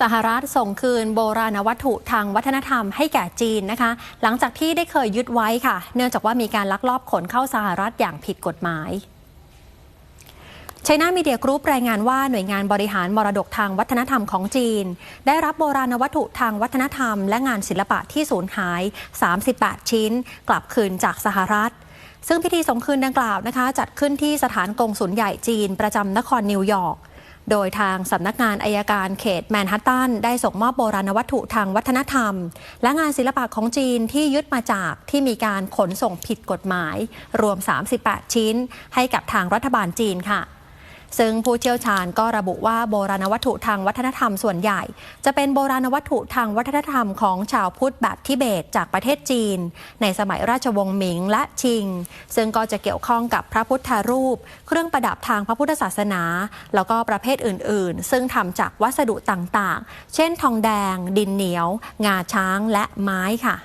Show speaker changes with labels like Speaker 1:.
Speaker 1: สหรัฐส่งคืนโบราณวัตถุทางวัฒนธรรมให้แก่จีนนะคะ หลังจากที่ได้เคยยึดไว้ค่ะ เนื่องจากว่ามีการลักลอบขนเข้าสหรัฐอย่างผิดกฎหมายชน่ามีเดียกรุ๊ปรายงานว่าหน่วยงานบริหารมรดกทางวัฒนธรรมของจีน ได้รับโบราณวัตถุทางวัฒนธรรม และงานศิลปะที่สูญหาย 38 ชิ้น กลับคืนจากสหรัฐซึ่งพิธีส่งคืนดังกล่าวนะคะ จัดขึ้นที่สถานกงสุลใหญ่จีนประจำนครนิวยอร์ก โดยทางสำนักงานอายการเขตแมนฮัตตันได้ส่งมอบโบราณวัตถุทางวัฒนธรรม และงานศิลปะของจีนที่ยึดมาจากที่มีการขนส่งผิดกฎหมาย รวม 38 ชิ้น ให้กับทางรัฐบาลจีนค่ะ ซึ่งผู้เชี่ยวชาญก็ระบุว่าโบราณวัตถุทางวัฒนธรรมส่วนใหญ่ จะเป็นโบราณวัตถุทางวัฒนธรรมของชาวพุทธแบบทิเบตจากประเทศจีน ในสมัยราชวงศ์หมิงและชิง ซึ่งก็จะเกี่ยวข้องกับพระพุทธรูป เครื่องประดับทางพระพุทธศาสนา แล้วก็ประเภทอื่น ๆ ซึ่งทำจากวัสดุต่างๆ เช่น ทองแดง ดินเหนียว งาช้างและไม้ค่ะ